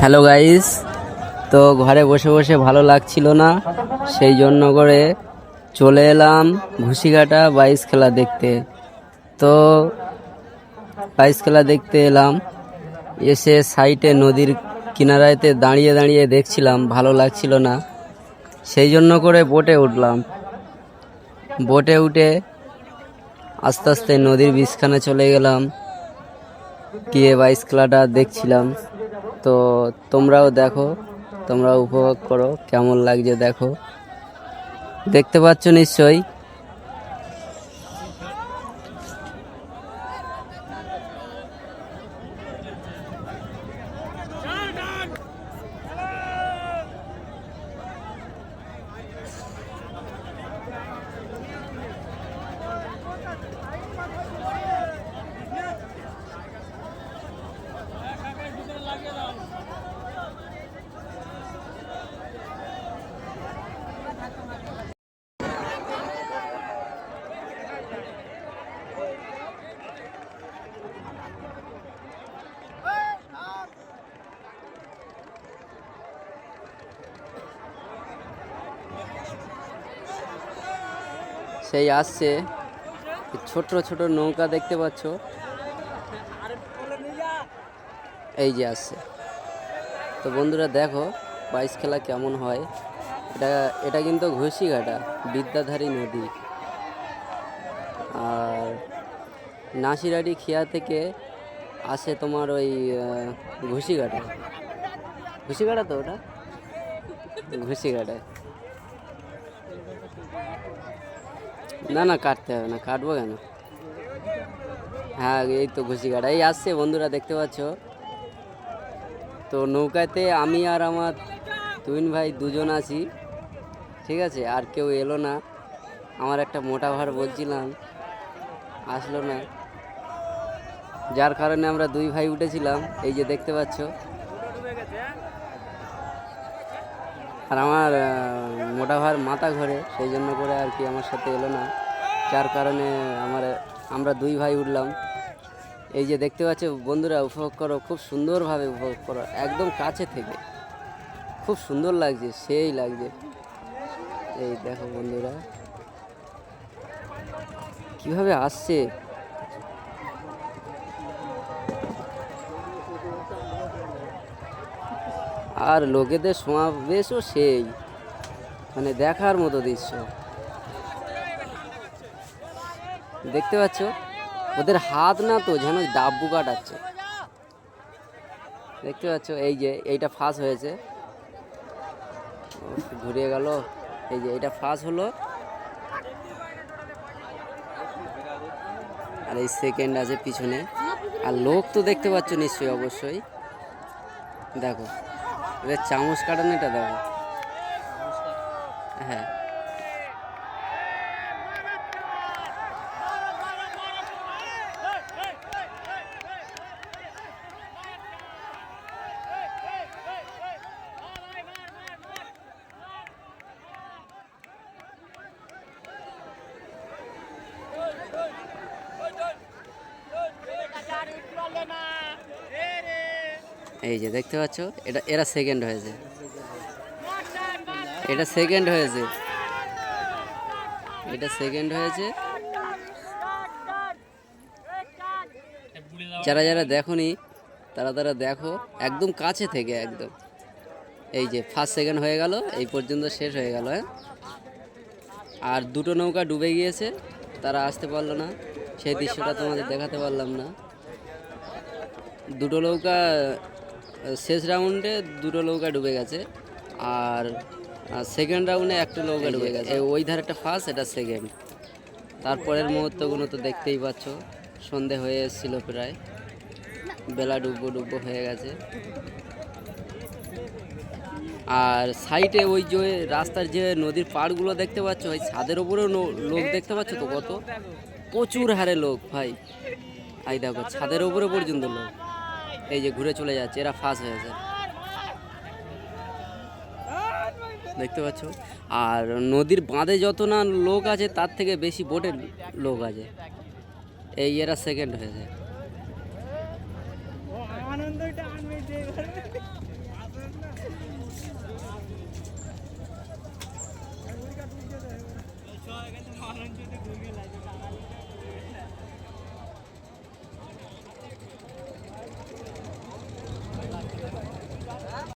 Hello guys তো ঘরে বসে বসে ভালো লাগছিল না। সেই জন্য করে চলে এলাম ঘুষিঘাটা বাইশ খেলা দেখতে। তো বাইশ খেলা দেখতে এলাম। এসে সাইটে নদীর কিনারাতে দাঁড়িয়ে দাঁড়িয়ে দেখছিলাম, ভালো লাগছিল না। সেই জন্য করে বোটে উঠলাম। বোটে উঠে আস্তে আস্তে নদীর বিষখানে চলে গেলাম। গিয়ে বাইশ খেলাটা দেখছিলাম। তো তোমরাও দেখো তোমরা উপভোগ করো কেমন লাগছে দেখো। দেখতে পাচ্ছ নিশ্চয়ই। সেই আসছে। ছোট ছোট নৌকা দেখতে পাচ্ছ। এই যে আসছে। তো বন্ধুরা দেখো, বাইশ খেলা কেমন হয়। এটা এটা কিন্তু ঘুষিঘাটা, বিদ্যাধারী নদী। আর নাসিরাটি খিয়া থেকে আসে তোমার ওই ঘুষিঘাটা। ঘুষিঘাটা তো ওটা? ঘুষিঘাটায় না না, কাটতে হবে না, কাটবো কেন? হ্যাঁ এই তো ঘুষি কাটা। এই আসছে বন্ধুরা, দেখতে পাচ্ছ? তো নৌকাতে আমি আর আমার তুইন ভাই দুজন আছি, ঠিক আছে? আর কেউ এলো না। আমার একটা মোটা ভার বলছিলাম, আসলো না। যার কারণে আমরা দুই ভাই উঠেছিলাম, এই যে দেখতে পাচ্ছ? আর আমার মোটা ভার মাথা ঘরে, সেই জন্য করে আর কি আমার সাথে এলো না। যার কারণে আমার, আমরা দুই ভাই উঠলাম। এই যে দেখতে পাচ্ছ, বন্ধুরা, উপভোগ করো, খুব সুন্দরভাবে উপভোগ করো, একদম কাছে থেকে। খুব সুন্দর লাগছে, সেই লাগছে। এই দেখো বন্ধুরা, কীভাবে আসছে? আর লোকেদের সমাবেশও সেই মানে দেখার মতো দৃশ্য। দেখতে পাচ্ছ? ওদের হাত না তো যেন ডাব্বু কাটাচ্ছে। দেখতে পাচ্ছ? এই যে, এইটা ফাঁস হয়েছে। ঘুরিয়ে গেল। এই যে, এইটা ফাঁস হলো। আর এই সেকেন্ড আছে পিছনে। আর লোক তো দেখতে পাচ্ছ নিশ্চয়ই অবশ্যই। দেখো। এদের চামচ কাটানোটা দেখো। হ্যাঁ। এই যে দেখতে পাচ্ছ, এটা, এরা সেকেন্ড হয়েছে। এটা সেকেন্ড হয়েছে। এটা সেকেন্ড হয়েছে। যারা যারা দেখোনি, তারা তারা দেখো, একদম কাছে থেকে একদম। এই যে ফার্স্ট সেকেন্ড হয়ে গেল, এই পর্যন্ত শেষ হয়ে গেল হ্যাঁ? আর দুটো নৌকা ডুবে গিয়েছে, তারা আসতে পারল না। সেই দৃশ্যটা তোমাদের দেখাতে পারলাম না। দুটো নৌকা শেষ রাউন্ডে দুটো নৌকা ডুবে গেছে আর সেকেন্ড রাউন্ডে একটা নৌকা ডুবে গেছে। ওই ধারে একটা ফার্স্ট এটা সেকেন্ড তারপরের মুহূর্তগুলো তো দেখতেই পাচ্ছ সন্ধে হয়ে এসেছিল প্রায়। বেলা ডুবো ডুবো হয়ে গেছে। আর সাইডে ওই যে রাস্তার যে নদীর পাড়গুলো দেখতে পাচ্ছ ওই ছাদের ওপরেও লোক দেখতে পাচ্ছ তো কত? প্রচুর হারে লোক ভাই। এই দেখো ছাদের ওপরে পর্যন্ত লোক। এই যে ঘুরে চলে যাচ্ছে, এরা ফাঁস হয়েছে দেখতে পাচ্ছ? আর নদীর বাঁধে যত না লোক আছে, তার থেকে বেশি বোটের লোক আছে। এই এরা সেকেন্ড হয়েছে। আনন্দটা